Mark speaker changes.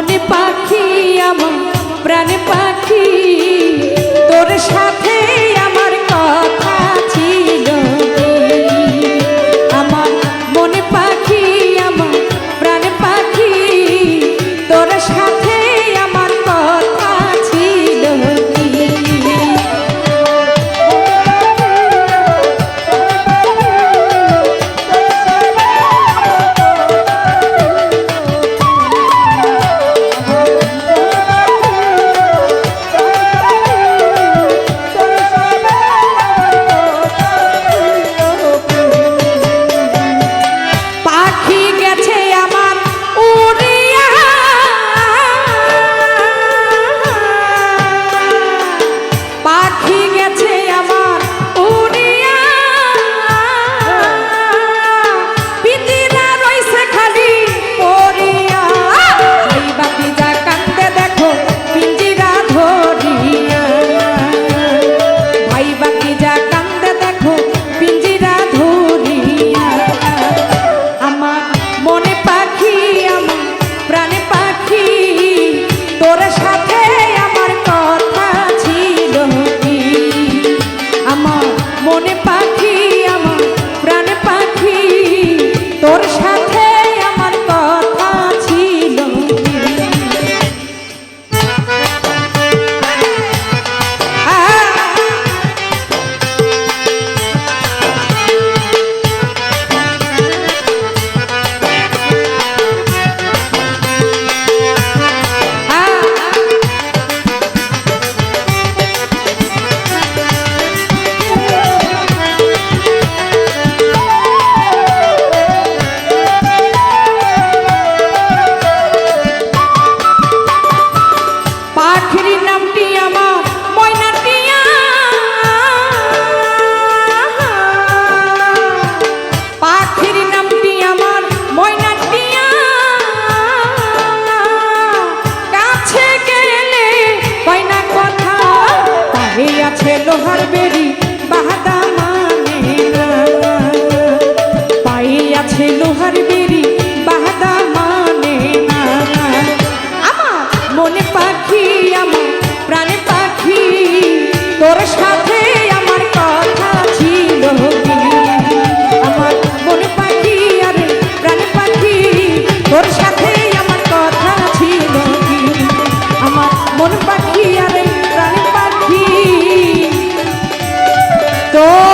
Speaker 1: মনে পাখি আমার প্রাণে পাখি। তোর সাথে he gets. মনে পা লোহার বেরি বাহাদা মানে পাই আছে লোহার বেরি go.